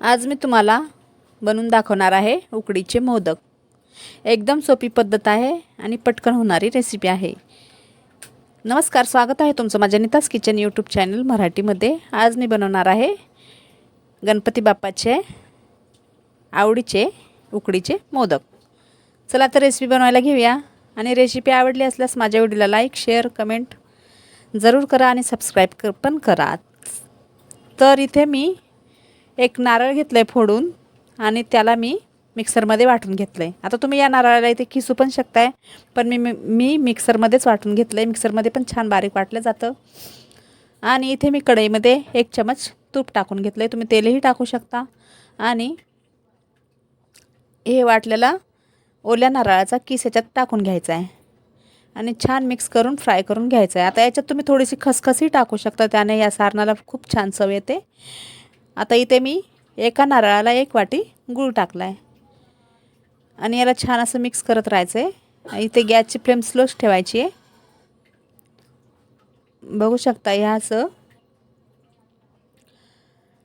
आज मी तुम्हाला बनवून दाखवणार आहे उकडीचे मोदक. एकदम सोपी पद्धत आहे आणि पटकन होणारी रेसिपी आहे. नमस्कार स्वागत आहे तुमचं माझ्या नितास किचन यूट्यूब चॅनल मराठीमध्ये. आज मी बनवणार आहे गणपती बाप्पाचे आवडीचे उकडीचे मोदक. चला तर रेसिपी बनवायला घेऊया आणि रेसिपी आवडली असल्यास माझ्या व्हिडिओला लाईक शेअर कमेंट जरूर करा आणि सबस्क्राईब कर पण करा. तर इथे मी एक नारळ घेतलं आहे फोडून आणि त्याला मी मिक्सरमध्ये वाटून घेतलं आहे आता तुम्ही या नारळाला इथे किसू पण शकताय पण मी मी मिक्सरमध्येच वाटून घेतलं आहे मिक्सरमध्ये पण छान बारीक वाटलं जातं. आणि इथे मी कढईमध्ये एक चमच तूप टाकून घेतलं आहे तुम्ही तेलही टाकू शकता. आणि हे वाटलेला ओल्या नारळाचा किस याच्यात टाकून घ्यायचा आहे आणि छान मिक्स करून फ्राय करून घ्यायचं आहे आता याच्यात तुम्ही थोडीशी खसखसही टाकू शकता. त्याने या सारणाला खूप छान चव येते. आता इथे मी एका नारळाला एक वाटी गूळ टाकला आहे आणि याला छान असं मिक्स करत राहायचं आहे इथे गॅसची फ्लेम स्लोच ठेवायची आहे बघू शकता ह्या असं.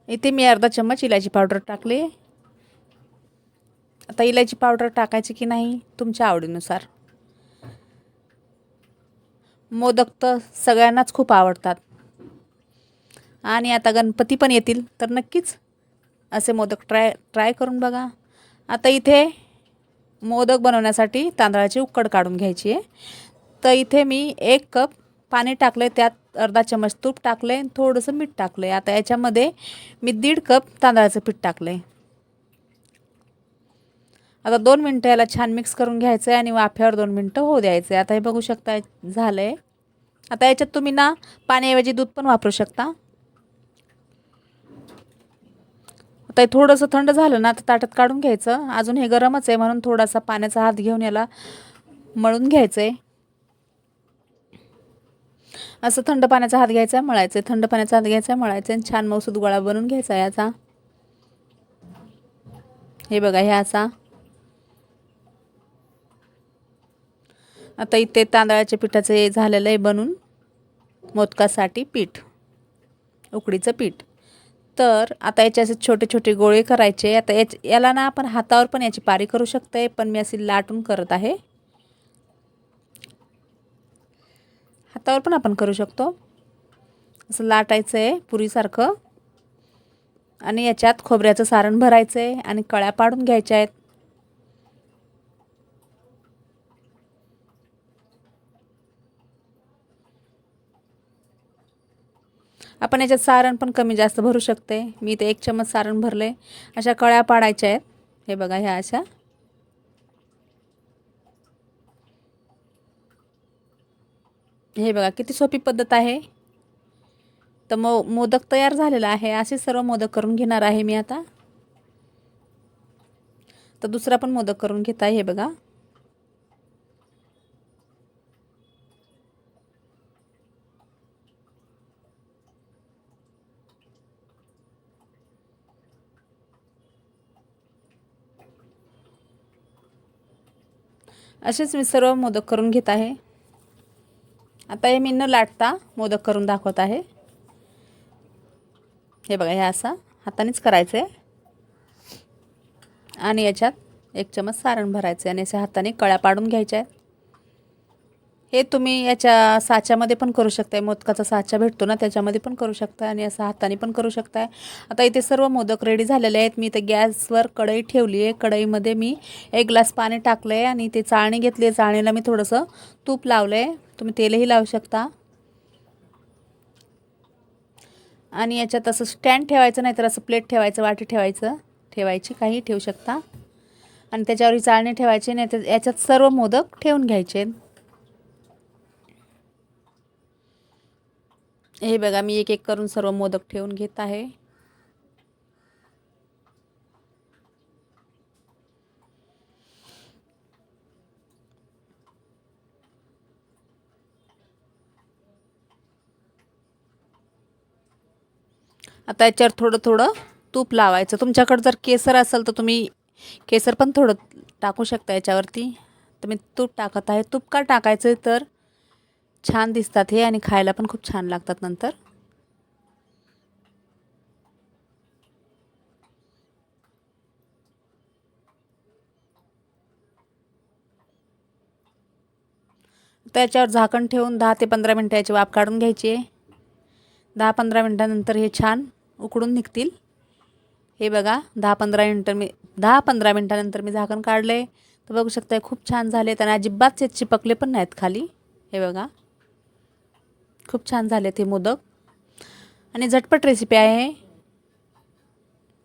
इथे मी अर्धा चम्मच इलायची पावडर टाकली. आता इलायची पावडर टाकायची की नाही तुमच्या आवडीनुसार. मोदक तर सगळ्यांनाच खूप आवडतात. आणि आता गणपती पण येतील. तर नक्कीच असे मोदक ट्राय ट्राय करून बघा. आता इथे मोदक बनवण्यासाठी तांदळाची उकड काढून घ्यायची आहे. तर इथे मी एक कप पाणी टाकले त्यात अर्धा चमच तूप टाकले आणि थोडंसं मीठ टाकलं आहे आता याच्यामध्ये मी दीड कप तांदळाचं पीठ टाकलं आहे आता दोन मिनटं याला छान मिक्स करून घ्यायचं आहे आणि वाफ्यावर दोन मिनटं होऊ द्यायचं आहे आता हे बघू शकता झालं आहे आता याच्यात तुम्ही ना पाण्याऐवजी दूध पण वापरू शकता. ते थोडंसं थंड झालं ना तर ताटात काढून घ्यायचं. अजून हे गरमच आहे म्हणून थोडासा पाण्याचा हात घेऊन याला मळून घ्यायचं आहे असं थंड पाण्याचा हात घ्यायचा आहे मळायचं आहे थंड पाण्याचा हात घ्यायचा आहे मळायचं आहे छान मौसूद गोळा बनवून घ्यायचा आहे याचा. हे बघा हे असा. आता इथे तांदळाच्या पिठाचं हे झालेलं आहे बनून. मोदकासाठी पीठ. उकडीचं पीठ. तर आता याचे असे छोटे छोटे गोळे करायचे. आता याच याला ना आपण हातावर पण याची पारी करू शकते पण मी अशी लाटून करत आहे. हातावर पण आपण करू शकतो. असं लाटायचं आहे पुरीसारखं. आणि याच्यात खोबऱ्याचं सारण भरायचं आहे आणि कळ्या पाडून घ्यायच्या आहेत. आपण याच्यात सारण पण कमी जास्त भरू शकते. मी ते एक चमच सारण भरले. अशा कळ्या पाडायच्या आहेत. हे बघा ह्या अशा. हे बघा किती सोपी पद्धत आहे. तर मो मोदक तयार झालेला आहे. असे सर्व मोदक करून घेणार आहे मी आता. तर दुसरा पण मोदक करून घेत आहे हे बघा. असेच मी सर्व मोदक करून घेत आहे. आता हे मी न लाटता मोदक करून दाखवत आहे. हे बघा हे असा हातानेच करायचं. आहे आणि याच्यात एक चमच सारण भरायचं आहे आणि अशा हाताने कळ्या पाडून घ्यायच्या आहेत. हे तुम्ही याच्या साच्यामध्ये पण करू शकताय. मोदकाचा साचा भेटतो ना त्याच्यामध्ये पण करू शकता आणि असं हाताने पण करू शकताय. आता इथे सर्व मोदक रेडी झालेले आहेत. मी इथे गॅसवर कढई ठेवली आहे. कढईमध्ये मी एक ग्लास पाणी टाकलं आहे आणि ते चाळणी घेतली आहे. चाळणीला मी थोडंसं तूप लावलं आहे तुम्ही तेलही लावू शकता. आणि याच्यात असं स्टँड ठेवायचं नाही तर असं प्लेट ठेवायचं वाटी ठेवायचं. ठेवायची काही ठेवू शकता. आणि त्याच्यावर चाळणी ठेवायची नाही तर याच्यात सर्व मोदक ठेवून घ्यायचे. हे बघा मी एक एक करून सर्व मोदक ठेवून घेत आहे. आता याच्यावर थोडं थोडं तूप लावायचं. तुमच्याकडं जर केसर असेल तर तुम्ही केसर पण थोडं टाकू शकता याच्यावरती. तर मी तूप टाकत आहे. तूप का टाकायचं तर छान दिसतात हे आणि खायला पण खूप छान लागतात नंतर. त्याच्यावर झाकण ठेवून दहा ते पंधरा मिनटं याची वाफ काढून घ्यायची आहे. दहा पंधरा मिनटानंतर हे छान उकडून निघतील. हे बघा दहा पंधरा मिनटं मी दहा पंधरा मिनटानंतर मी झाकण काढले तर बघू शकता खूप छान झाले आणि अजिबात चिपकले पण नाहीत खाली. हे बघा. खूप छान झाले ते मोदक. आणि झटपट रेसिपी आहे.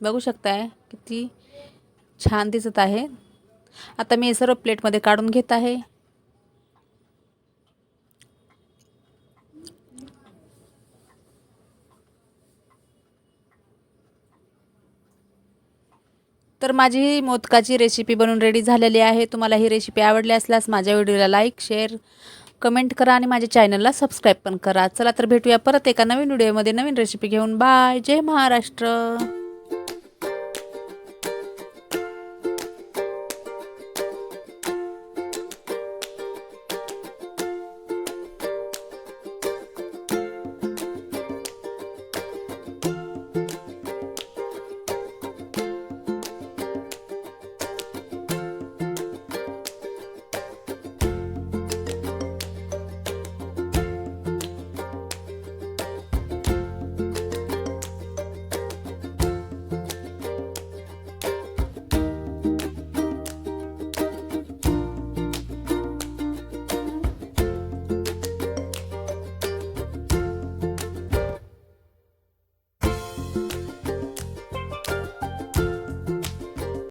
बघू शकताय किती छान दिसत आहे. आता मी हे सर्व प्लेटमध्ये काढून घेत आहे. तर माझी ही मोदकाची रेसिपी बनवून रेडी झालेली आहे. तुम्हाला ही रेसिपी आवडली असल्यास माझ्या व्हिडिओला लाईक शेअर कमेंट करा आणि माझ्या चॅनलला सबस्क्राईब पण करा. चला तर भेटूया परत एका नवीन व्हिडिओमध्ये. नवीन रेसिपी घेऊन. बाय जय महाराष्ट्र.